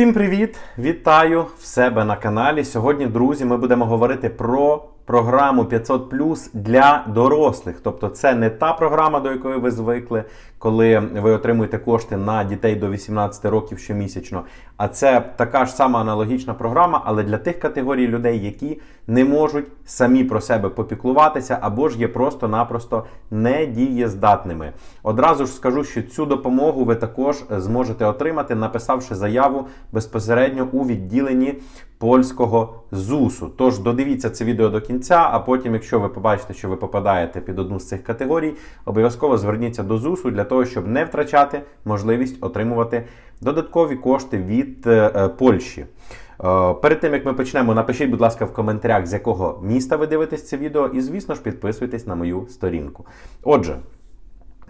Всім привіт! Вітаю в себе на каналі. Сьогодні, друзі, ми будемо говорити про програму 500 для дорослих. Тобто, це не та програма, до якої ви звикли, коли ви отримуєте кошти на дітей до 18 років щомісячно. А це така ж сама аналогічна програма, але для тих категорій людей, які не можуть самі про себе попіклуватися або ж є просто-напросто недієздатними. Одразу ж скажу, що цю допомогу ви також зможете отримати, написавши заяву безпосередньо у відділенні польського ЗУСу. Тож додивіться це відео до кінця, а потім, якщо ви побачите, що ви попадаєте під одну з цих категорій, обов'язково зверніться до ЗУСу для того, щоб не втрачати можливість отримувати додаткові кошти від е, е, Польщі. Е, Перед тим як ми почнемо, напишіть, будь ласка, в коментарях, з якого міста ви дивитесь це відео, і, звісно ж, підписуйтесь на мою сторінку. Отже.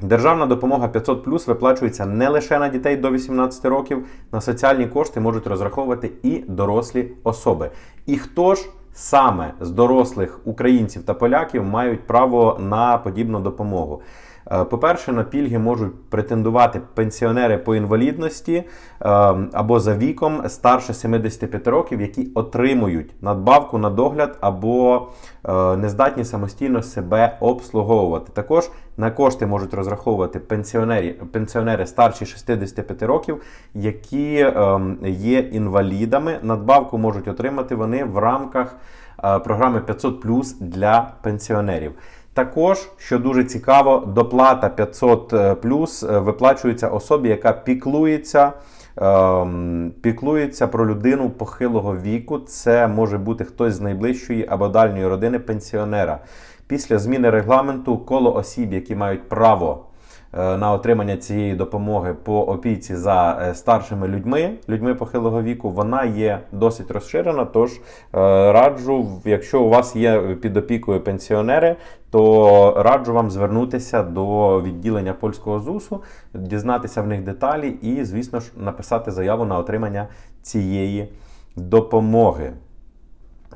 Державна допомога 500 виплачується не лише на дітей до 18 років. На соціальні кошти можуть розраховувати і дорослі особи. І хто ж саме з дорослих українців та поляків мають право на подібну допомогу? Е, По-перше, на пільги можуть претендувати пенсіонери по інвалідності е, або за віком старше 75 років, які отримують надбавку на догляд або е, не здатні самостійно себе обслуговувати. Також на кошти можуть розраховувати пенсіонери, пенсіонери старші 65 років, які ем, є інвалідами. Надбавку можуть отримати вони в рамках програми 500 для пенсіонерів. Також, що дуже цікаво, доплата 500 плюс е, виплачується особі, яка піклується. ем, Піклується про людину похилого віку. Це може бути хтось з найближчої або дальньої родини пенсіонера. Після зміни регламенту коло осіб, які мають право е, на отримання цієї допомоги по опіці за е, старшими людьми, людьми похилого віку, вона є досить розширена. Тож е, раджу, якщо у вас є під опікою пенсіонери, то раджу вам звернутися до відділення польського ЗУСу, дізнатися в них деталі і, звісно ж, написати заяву на отримання цієї допомоги.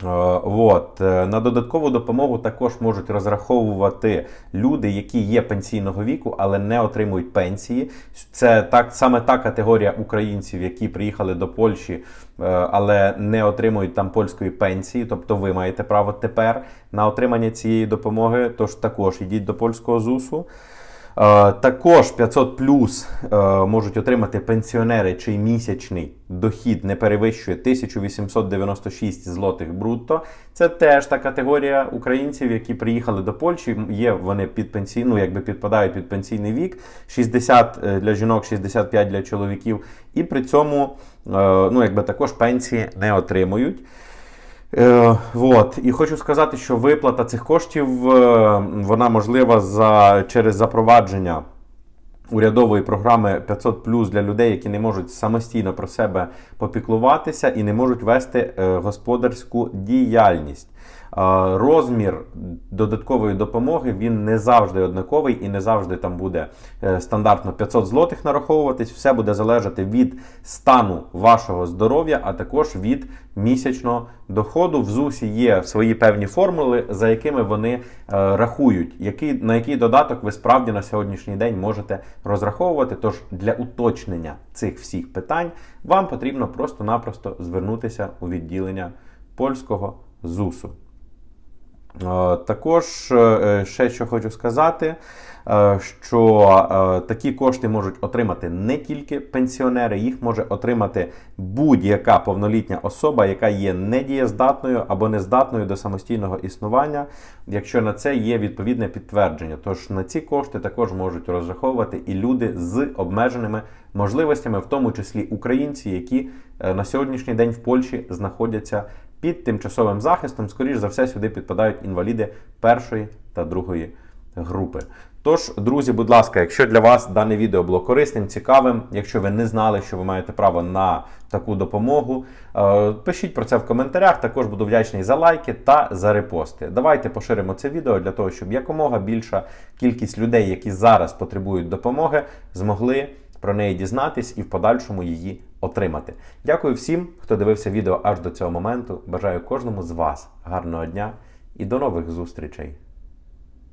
Е, От. е, На додаткову допомогу також можуть розраховувати люди, які є пенсійного віку, але не отримують пенсії. Це так саме та категорія українців, які приїхали до Польщі, е, але не отримують там польської пенсії. Тобто ви маєте право тепер на отримання цієї допомоги. Тож також йдіть до польського ЗУСу. Е, Також 500 плюс е, можуть отримати пенсіонери, чий місячний дохід не перевищує 1896 злотих брутто. Це теж та категорія українців, які приїхали до Польщі. Є вони під пенсійну, якби підпадають під пенсійний вік, 60 для жінок, 65 для чоловіків, і при цьому е, ну, якби також пенсії не отримують. Е, вот. І хочу сказати, що виплата цих коштів е, вона можлива за, через запровадження урядової програми 500 плюс для людей, які не можуть самостійно про себе попіклуватися і не можуть вести е, господарську діяльність. Розмір додаткової допомоги він не завжди однаковий і не завжди там буде е, стандартно 500 злотих нараховуватись. Все буде залежати від стану вашого здоров'я, а також від місячного доходу. В ЗУСі є свої певні формули, за якими вони е, рахують, який, на який додаток ви справді на сьогоднішній день можете розраховувати. Тож для уточнення цих всіх питань вам потрібно просто-напросто звернутися у відділення польського ЗУСу. Е, Також е, ще що хочу сказати, е, що е, такі кошти можуть отримати не тільки пенсіонери, їх може отримати будь-яка повнолітня особа, яка є недієздатною або нездатною до самостійного існування, якщо на це є відповідне підтвердження. Тож на ці кошти також можуть розраховувати і люди з обмеженими можливостями, в тому числі українці, які е, на сьогоднішній день в Польщі знаходяться під тимчасовим захистом, скоріш за все, сюди підпадають інваліди першої та другої групи. Тож, друзі, будь ласка, якщо для вас дане відео було корисним, цікавим, якщо ви не знали, що ви маєте право на таку допомогу, е, пишіть про це в коментарях. Також буду вдячний за лайки та за репости. Давайте поширимо це відео для того, щоб якомога більша кількість людей, які зараз потребують допомоги, змогли про неї дізнатись і в подальшому її отримати. Дякую всім, хто дивився відео аж до цього моменту. Бажаю кожному з вас гарного дня і до нових зустрічей!